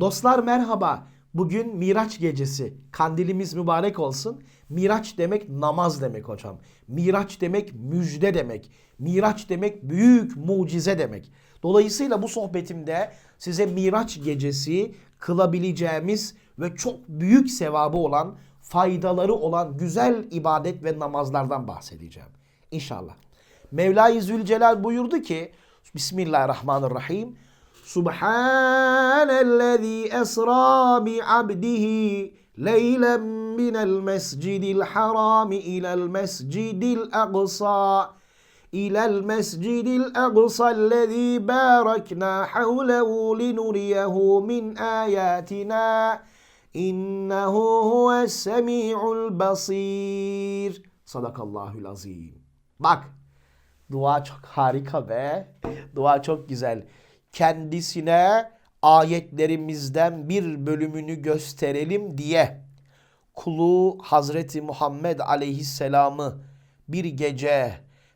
Dostlar merhaba. Bugün Miraç gecesi. Kandilimiz mübarek olsun. Miraç demek namaz demek hocam. Miraç demek müjde demek. Miraç demek büyük mucize demek. Dolayısıyla bu sohbetimde size Miraç gecesi kılabileceğimiz ve çok büyük sevabı olan, faydaları olan güzel ibadet ve namazlardan bahsedeceğim. İnşallah. Mevla-i Zülcelal buyurdu ki Bismillahirrahmanirrahim. Subhanellezî esrâ bi abdihi leylen minel mescidil harami ilel mescidil aqsa ilel mescidil aqsa ellezî bâreknâ havlehu linuriyehu min âyâtinâ innehu huves semî'ul basîr. Sadakallahül azîm. Bak Dua çok harika be. Dua çok güzel. Kendisine ayetlerimizden bir bölümünü gösterelim diye kulu Hazreti Muhammed Aleyhisselam'ı bir gece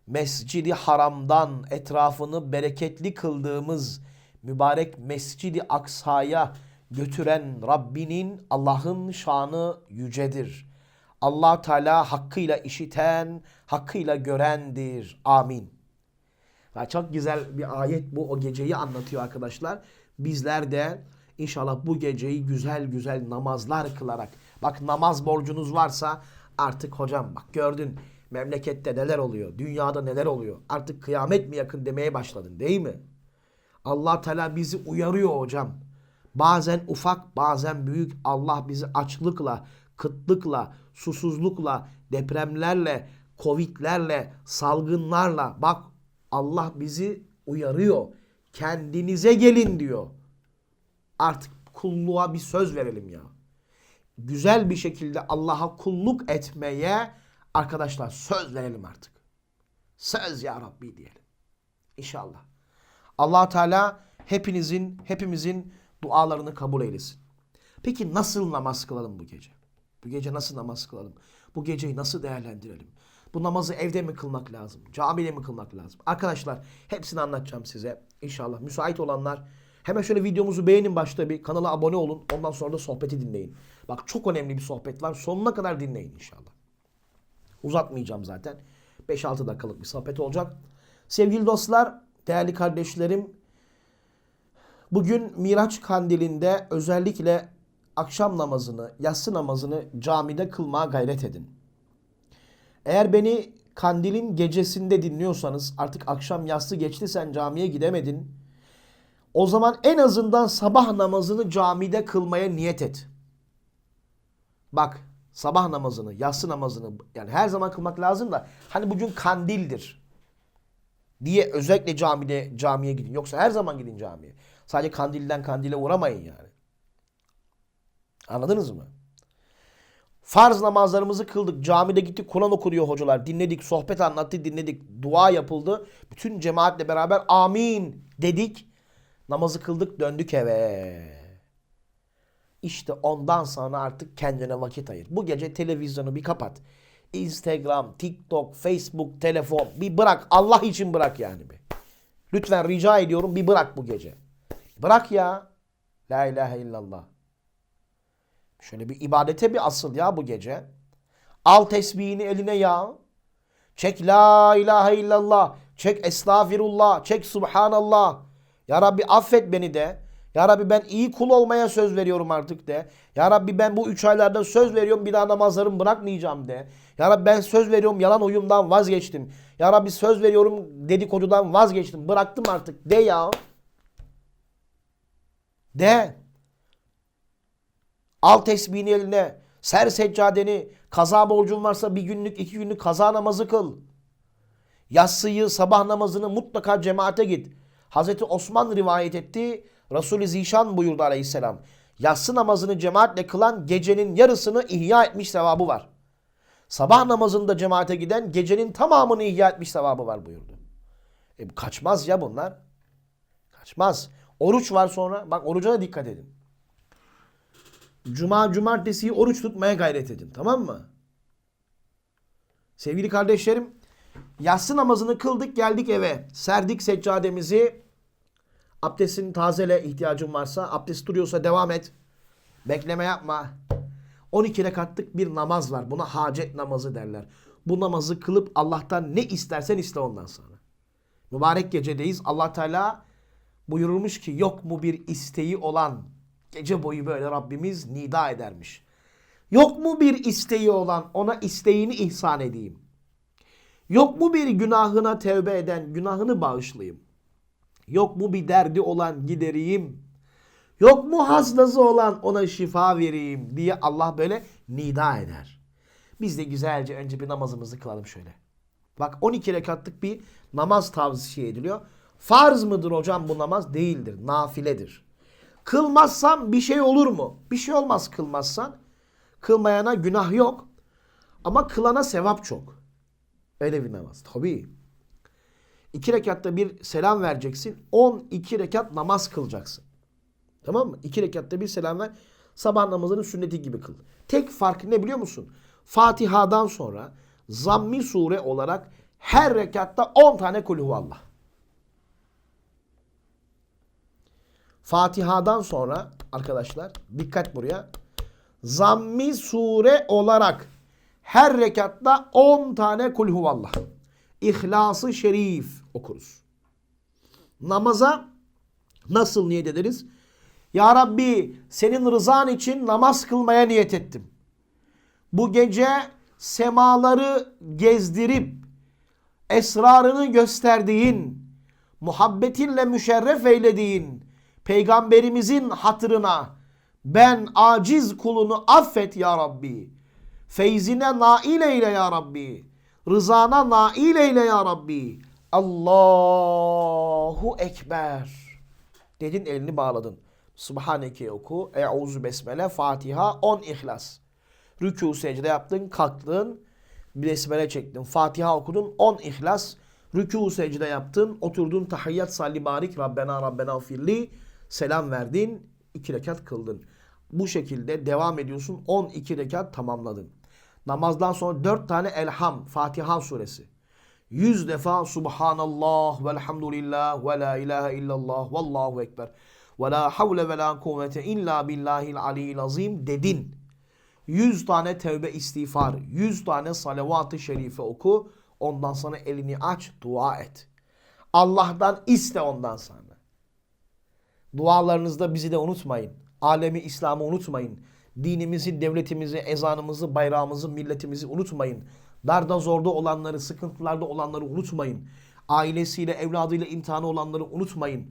Mescidi Haram'dan etrafını bereketli kıldığımız mübarek Mescidi Aksa'ya götüren Rabbinin Allah'ın şanı yücedir. Allah Teala hakkıyla işiten, hakkıyla görendir. Amin. Ya çok güzel bir ayet bu. O geceyi anlatıyor arkadaşlar. Bizler de inşallah bu geceyi güzel güzel namazlar kılarak. Bak namaz borcunuz varsa artık hocam bak gördün memlekette neler oluyor. Dünyada neler oluyor. Artık kıyamet mi yakın demeye başladın değil mi? Allah Teala bizi uyarıyor hocam. Bazen ufak bazen büyük Allah bizi açlıkla, kıtlıkla, susuzlukla, depremlerle, covidlerle, salgınlarla bak Allah bizi uyarıyor. Kendinize gelin diyor. Artık kulluğa bir söz verelim ya. Güzel bir şekilde Allah'a kulluk etmeye arkadaşlar söz verelim artık. Söz ya Rabbi diyelim. İnşallah. allah Teala hepinizin, hepimizin dualarını kabul eylesin. Peki nasıl namaz kılalım bu gece? Bu gece nasıl namaz kılalım? Bu geceyi nasıl değerlendirelim? Bu namazı evde mi kılmak lazım? Camide mi kılmak lazım? Arkadaşlar hepsini anlatacağım size. İnşallah müsait olanlar hemen şöyle videomuzu beğenin başta bir kanala abone olun. Ondan sonra da sohbeti dinleyin. Bak çok önemli bir sohbet var. Sonuna kadar dinleyin inşallah. Uzatmayacağım zaten. 5-6 dakikalık bir sohbet olacak. Sevgili dostlar, değerli kardeşlerim, bugün Miraç kandilinde özellikle akşam namazını, yatsı namazını camide kılmaya gayret edin. Eğer beni kandilin gecesinde dinliyorsanız artık akşam yatsı geçti sen camiye gidemedin. O zaman en azından sabah namazını camide kılmaya niyet et. Bak sabah namazını, yatsı namazını yani her zaman kılmak lazım da hani bugün kandildir diye özellikle camide camiye gidin. Yoksa her zaman gidin camiye. Sadece kandilden kandile uğramayın yani. Anladınız mı? Farz namazlarımızı kıldık. Camide gittik. Kur'an okuyor hocalar. Dinledik. Sohbet anlattı. Dinledik. Dua yapıldı. Bütün cemaatle beraber amin dedik. Namazı kıldık. Döndük eve. İşte ondan sonra artık kendine vakit ayır. Bu gece televizyonu bir kapat. Instagram, TikTok, Facebook, telefon bir bırak. Allah için bırak yani bir. Lütfen rica ediyorum bir bırak bu gece. Bırak ya. La ilahe illallah. Şöyle bir ibadete bir asıl ya bu gece. Al tesbihini eline ya. Çek la ilahe illallah. Çek estağfirullah. Çek subhanallah. Ya Rabbi affet beni de. Ya Rabbi ben iyi kul olmaya söz veriyorum artık de. Ya Rabbi ben bu üç aylarda söz veriyorum bir daha namazlarımı bırakmayacağım de. Ya Rabbi ben söz veriyorum yalan oyundan vazgeçtim. Ya Rabbi söz veriyorum dedikodudan vazgeçtim. Bıraktım artık de ya. De. Al tesbihini eline. Ser seccadeni. Kaza borcun varsa bir günlük iki günlük kaza namazı kıl. Yatsıyı sabah namazını mutlaka cemaate git. Hazreti Osman rivayet etti. Resul-i Zişan buyurdu aleyhisselam. Yatsı namazını cemaatle kılan gecenin yarısını ihya etmiş sevabı var. Sabah namazında cemaate giden gecenin tamamını ihya etmiş sevabı var buyurdu. E, kaçmaz ya bunlar. Kaçmaz. Oruç var sonra. Bak oruca da dikkat edin. Cuma, cumartesiyi oruç tutmaya gayret edin. Tamam mı? Sevgili kardeşlerim, yatsı namazını kıldık geldik eve. Serdik seccademizi. Abdestini tazele ihtiyacın varsa. Abdest duruyorsa devam et. Bekleme yapma. 12 rekatlık bir namaz var. Buna hacet namazı derler. Bu namazı kılıp Allah'tan ne istersen iste ondan sonra. Mübarek gecedeyiz. Allah Teala buyurmuş ki yok mu bir isteği olan gece boyu böyle Rabbimiz nida edermiş. Yok mu bir isteği olan ona isteğini ihsan edeyim. Yok mu bir günahına tevbe eden günahını bağışlayayım. Yok mu bir derdi olan gidereyim. Yok mu hastası olan ona şifa vereyim diye Allah böyle nida eder. Biz de güzelce önce bir namazımızı kılalım şöyle. Bak 12 rekatlık bir namaz tavsiye ediliyor. Farz mıdır hocam bu namaz? Değildir. Nafiledir. Kılmazsan bir şey olur mu? Bir şey olmaz kılmazsan. Kılmayana günah yok. Ama kılana sevap çok. Öyle bir namaz. Tabii. İki rekatta bir selam vereceksin. 12 rekat namaz kılacaksın. Tamam mı? İki rekatta bir selam ver. Sabah namazının sünneti gibi kıl. Tek fark ne biliyor musun? Fatiha'dan sonra zammi sure olarak her rekatta 10 tane kulhu Allah. Fatiha'dan sonra arkadaşlar dikkat buraya. Zammi sure olarak her rekatta 10 tane kul huvallah. İhlas-ı şerif okuruz. Namaza nasıl niyet ederiz? Ya Rabbi senin rızan için namaz kılmaya niyet ettim. Bu gece semaları gezdirip esrarını gösterdiğin, muhabbetinle müşerref eylediğin peygamberimizin hatırına ben aciz kulunu affet ya Rabbi. Feyzine nail eyle ya Rabbi. Rızana nail eyle ya Rabbi. Allahu Ekber. Dedin elini bağladın. Subhaneke oku. Euzu besmele. Fatiha. 10 ihlas. Rükû secde yaptın. Kalktın. Besmele çektin. Fatiha okudun. 10 ihlas. Rükû secde yaptın. Oturdun. Tahiyyat salli barik. Rabbena Rabbena firli. Selam verdin. 2 rekat kıldın. Bu şekilde devam ediyorsun. 12 rekat tamamladın. Namazdan sonra 4 tane Elham, Fatiha suresi. 100 defa Subhanallah velhamdülillah ve la ilahe illallah vallahu ekber. Ve la havle ve la kuvvete illa billahil aliyyil azim dedin. 100 tane tevbe istiğfar, 100 tane salavat-ı şerife oku. Ondan sonra elini aç, dua et. Allah'tan iste ondan sonra. Dualarınızda bizi de unutmayın. Alemi İslam'ı unutmayın. Dinimizi, devletimizi, ezanımızı, bayrağımızı, milletimizi unutmayın. Darda zorda olanları, sıkıntılarda olanları unutmayın. Ailesiyle, evladıyla imtihanı olanları unutmayın.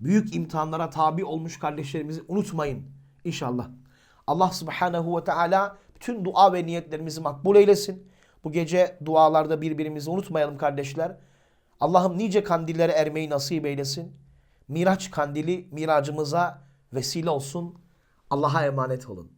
Büyük imtihanlara tabi olmuş kardeşlerimizi unutmayın. İnşallah. Allah subhanehu ve teala bütün dua ve niyetlerimizi makbul eylesin. Bu gece dualarda birbirimizi unutmayalım kardeşler. Allah'ım nice kandillere ermeyi nasip eylesin. Miraç kandili miracımıza vesile olsun. Allah'a emanet olun.